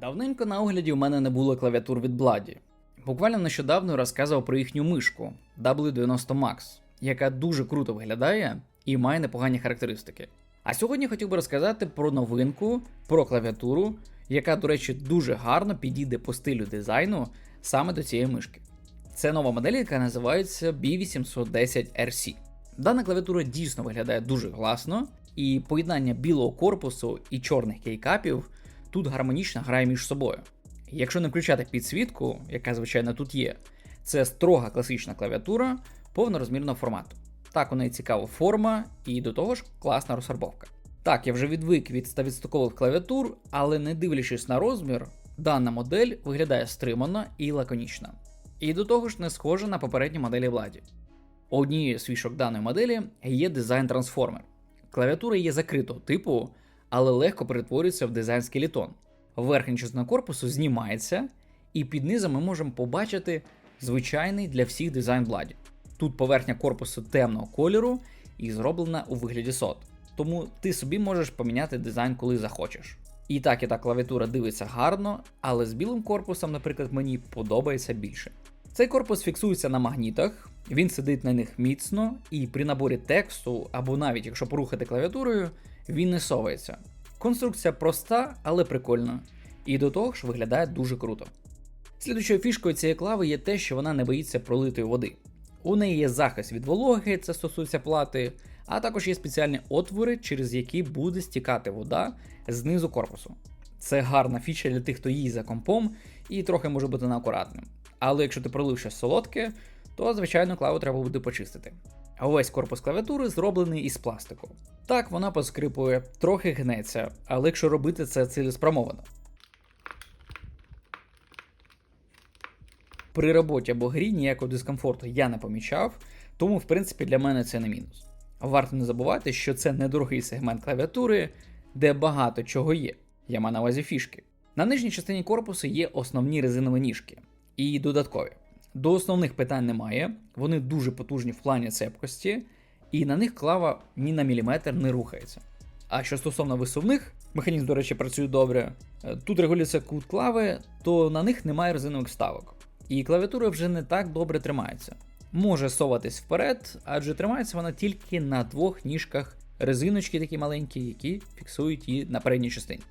Давненько на огляді у мене не було клавіатур від Бладі. Буквально нещодавно розказував про їхню мишку W90 Max, яка дуже круто виглядає і має непогані характеристики. А сьогодні хотів би розказати про новинку, про клавіатуру, яка, до речі, дуже гарно підійде по стилю дизайну саме до цієї мишки. Це нова модель, яка називається B810RC. Дана клавіатура дійсно виглядає дуже класно, і поєднання білого корпусу і чорних кейкапів тут гармонічно грає між собою. Якщо не включати підсвітку, яка звичайно тут є, це строга класична клавіатура повнорозмірного формату. Так, у неї цікава форма і до того ж класна розфарбовка. Так, я вже відвик від 100% клавіатур, але не дивлячись на розмір, дана модель виглядає стримано і лаконічно. І до того ж не схожа на попередні моделі владі. У однієї з фішок даної моделі є дизайн трансформер. Клавіатура є закритого типу, але легко перетворюється в дизайн скелетон. Верхня частина корпусу знімається, і під низом ми можемо побачити звичайний для всіх дизайн владі. Тут поверхня корпусу темного кольору і зроблена у вигляді сот. Тому ти собі можеш поміняти дизайн, коли захочеш. І так і та клавіатура дивиться гарно, але з білим корпусом, наприклад, мені подобається більше. Цей корпус фіксується на магнітах, він сидить на них міцно, і при наборі тексту, або навіть якщо порухати клавіатурою, він не совається. Конструкція проста, але прикольна, і до того ж виглядає дуже круто. Слідуючою фішкою цієї клави є те, що вона не боїться пролитої води. У неї є захист від вологи, це стосується плати, а також є спеціальні отвори, через які буде стікати вода знизу корпусу. Це гарна фіча для тих, хто їсть за компом і трохи може бути неакуратним. Але якщо ти пролив щось солодке, то звичайно клаву треба буде почистити. А Весь корпус клавіатури зроблений із пластику. Так, вона поскрипує, трохи гнеться, але якщо робити це цілеспрямовано. При роботі або грі ніякого дискомфорту я не помічав, тому в принципі для мене це не мінус. Варто не забувати, що це недорогий сегмент клавіатури, де багато чого є. Я маю на увазі фішки. На нижній частині корпусу є основні резинові ніжки і додаткові. До основних питань немає, вони дуже потужні в плані цепкості, і на них клава ні на міліметр не рухається. А що стосовно висувних, механізм, до речі, працює добре. е, Тут регулюється кут клави, то на них немає резинових вставок. І клавіатура вже не так добре тримається. Може соватись вперед, адже тримається вона тільки на двох ніжках резиночки такі маленькі, які фіксують її на передній частині.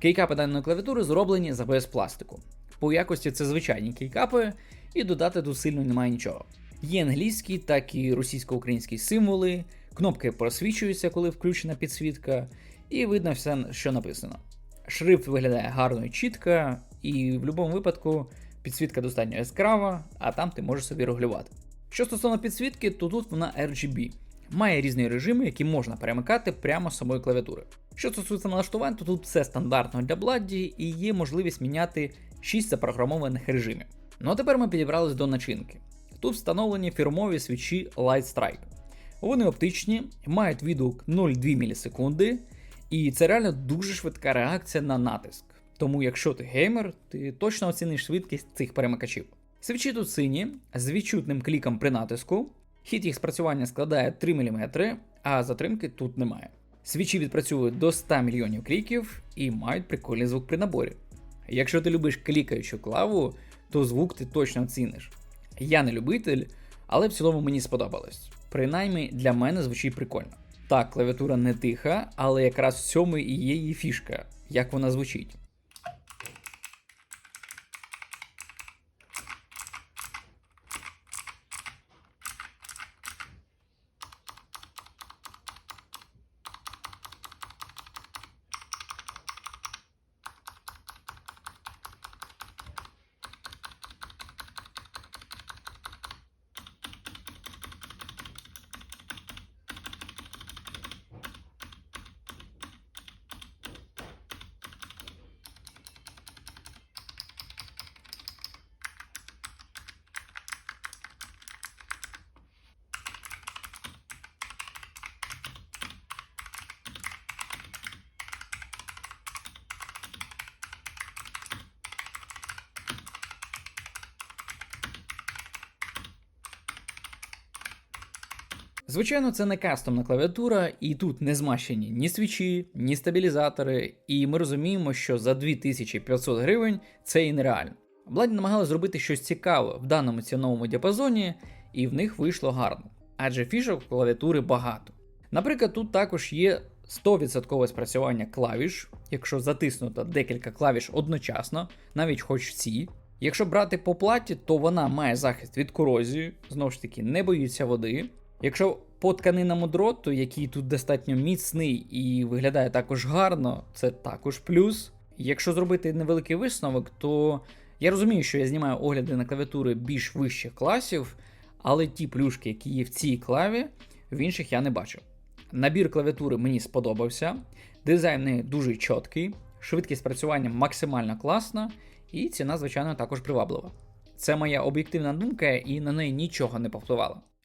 Кейкапи даної клавіатури зроблені з ABS пластику. По якості це звичайні кейкапи, і додати тут сильно немає нічого. Є англійські, так і російсько-українські символи, кнопки просвічуються, коли включена підсвітка, і видно все, що написано. Шрифт виглядає гарно і чітко, і в будь-якому випадку підсвітка достатньо яскрава, а там ти можеш собі регулювати. Що стосовно підсвітки, то тут вона RGB. Має різні режими, які можна перемикати прямо з самої клавіатури. Що стосується налаштувань, то тут все стандартно для Бладді і є можливість міняти 6 запрограмованих режимів. Ну а тепер ми підібрались до начинки. Тут встановлені фірмові свічі Light Strike. Вони оптичні, мають відгук 0,2 мілісекунди, і це реально дуже швидка реакція на натиск. Тому, якщо ти геймер, ти точно оціниш швидкість цих перемикачів. Свічі тут сині, з відчутним кліком при натиску. Хід їх спрацювання складає 3 мм, а затримки тут немає. Свічі відпрацьовують до 100 мільйонів кліків і мають прикольний звук при наборі. Якщо ти любиш клікаючу клаву, то звук ти точно оціниш. Я не любитель, але в цілому мені сподобалось. Принаймні для мене звучить прикольно. Так, клавіатура не тиха, але якраз в цьому і є її фішка, як вона звучить. Звичайно, це не кастомна клавіатура, і тут не змащені ні свічі, ні стабілізатори, і ми розуміємо, що за 2500 гривень це і нереально. Владі намагалися зробити щось цікаве в даному ціновому діапазоні, і в них вийшло гарно. Адже фішок клавіатури багато. Наприклад, тут також є 100% спрацювання клавіш, якщо затиснуто декілька клавіш одночасно, навіть хоч ці. Якщо брати по платі, то вона має захист від корозії, знову ж таки, не боїться води. Якщо по тканинам дроту, який тут достатньо міцний і виглядає також гарно, це також плюс. Якщо зробити невеликий висновок, то я розумію, що я знімаю огляди на клавіатури більш вищих класів, але ті плюшки, які є в цій клаві, в інших я не бачив. Набір клавіатури мені сподобався, дизайн в неї дуже чіткий, швидкість працювання максимально класна, і ціна, звичайно, також приваблива. Це моя об'єктивна думка, і на неї нічого не повпливало.